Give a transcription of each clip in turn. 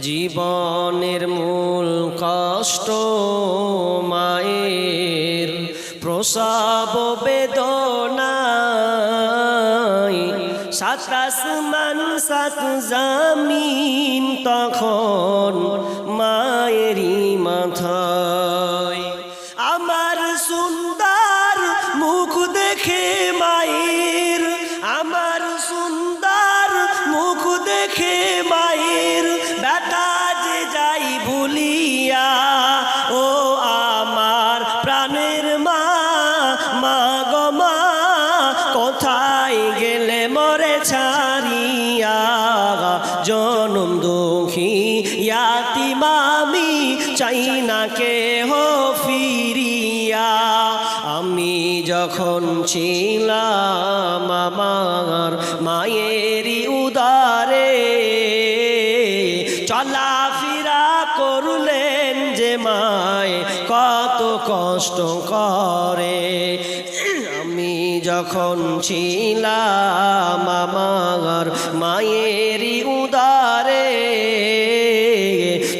জীবনের মূল কষ্ট মায়ের প্রসব বেদনায়। সাত আসমান সাত জামিন তখন মায়েরই মাথায়। আমার সুন্দর মুখ দেখে মায়ের, আমার সুন্দর মুখ দেখে জনম দুঃখী ইয়াতি মামি চাই না কে হো ফিরিয়া। আমি যখন ছিলাম আমার মায়েরই উদারে, চলাফেরা করলেন যে মায় কত কষ্ট করে। আমি যখন ছিলাম আমার মায়েরই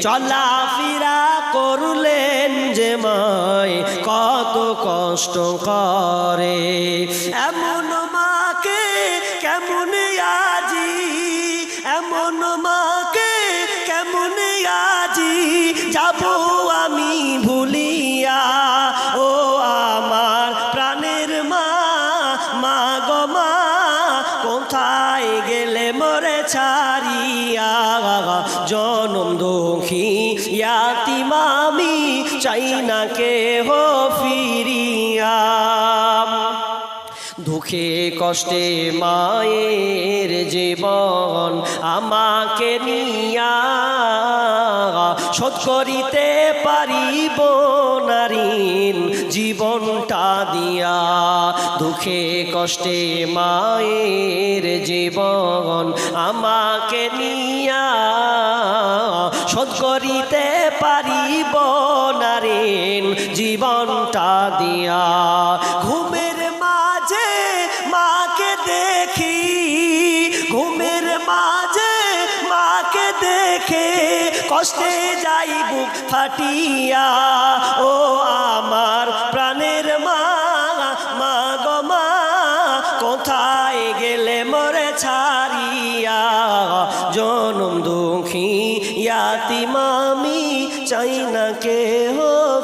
চলাফেরা করলেন যে মায় কত কষ্ট করে। এমন মাকে কেমন আজি? এমন মাকে কেমন আজি? যাব আমি ভুলিয়া। ও আমার প্রাণের মা মা গো মা, কোথায় গেলে মরে ছাড়িয়া? দুঃখী মামি চাই না কে হো ফিরিয়া। দুঃখে, কষ্টে মায়ের জীবন আমাকে নিয়া। শোধ করিতে পারিব নারীন জীবনটা দিয়া। দুঃখে, কষ্টে মায়ের জীবন আমাকে নিয়া। শোধ করিতে পারিব নারীন, জীবনটা দিয়া। ঘুমের মাঝে মাকে দেখি, ঘুমের মাঝে মাকে দেখে কষ্টে যাই বুক ফাটিয়া। ও আমার প্রাণের মা মা কোথায় গেলে মরে ছাড়িয়া? জনম দুঃখী ইয়াতি মামি চাই না কেহ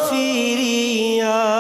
ফিরিয়া।